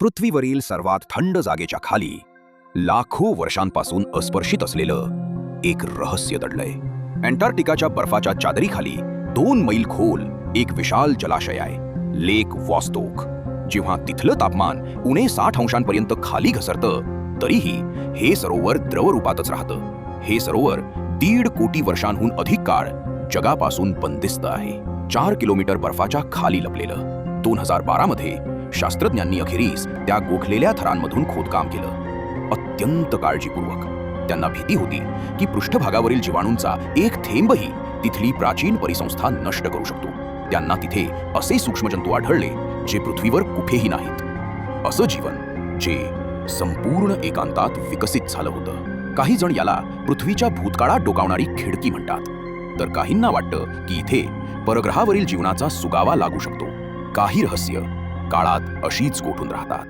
पृथ्वीवरील सर्वात थंड जागेच्या खाली लाखो वर्षांपासून अस्पर्शित असलेलं एक रहस्य दडलंय. अँटार्क्टिकाच्या बर्फाच्या चादरीखाली दोन मैल खोल एक विशाल जलाशय आहे लेक वॉस्तोक. जेव्हा तिथलं तापमान उणे साठ अंशांपर्यंत खाली घसरतं तरीही हे सरोवर द्रवरूपातच राहतं. हे सरोवर दीड कोटी वर्षांहून अधिक काळ जगापासून बंदिस्त आहे. चार किलोमीटर बर्फाच्या खाली लपलेलं. दोन हजार बारा मध्ये शास्त्रज्ञांनी अखेरीस त्या गोखलेल्या थरांमधून खोदकाम केलं. अत्यंत काळजीपूर्वक. त्यांना भीती होती की पृष्ठभागावरील जीवाणूंचा एक थेंबही तिथली प्राचीन परिसंस्था नष्ट करू शकतो. त्यांना तिथे असे सूक्ष्मजंतू आढळले जे पृथ्वीवर कुठेही नाहीत. असं जीवन जे संपूर्ण एकांतात विकसित झालं होतं. काही जण याला पृथ्वीच्या भूतकाळात डोकावणारी खिडकी म्हणतात. तर काहींना वाटतं की इथे परग्रहावरील जीवनाचा सुगावा लागू शकतो. काही रहस्य काळात अशीच गोठून राहतात.